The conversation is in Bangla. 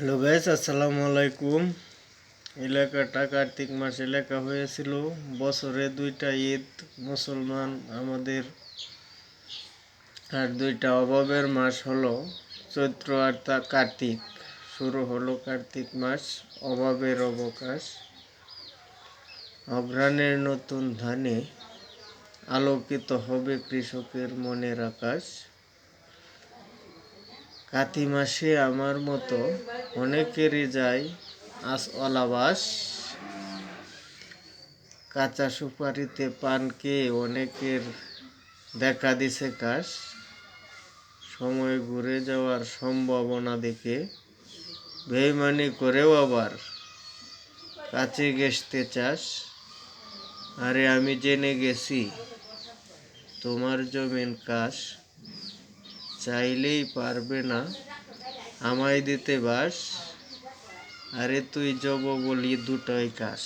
হ্যালো গাইস আসসালামু আলাইকুম এলাকাটা কার্তিক মাস এলাকা হয়েছিল। বছরে দুইটা ঈদ, মুসলমান আমাদের আর দুইটা অভাবের মাস হলো চৈত্র আর তা কার্তিক। শুরু হলো কার্তিক মাস, অভাবের অবকাশ। অঘ্রাণের নতুন ধানে আলোকিত হবে কৃষকের মনের আকাশ। কাতি মাসে আমার মতো অনেকেরই যায় আস অলাবাস। কাঁচা সুপারিতে পান খেয়ে অনেকের দেখা দিছে কাশ। সময় ঘুরে যাওয়ার সম্ভাবনা দেখে বেইমানি করেও আবার কাছে গেছতে চাস। আরে আমি জেনে গেছি, তোমার জমিন কাশ। চাইলেই পারবে না। আমায় দিতে বাস। আরে তুই জব বলি দুটোই কাশ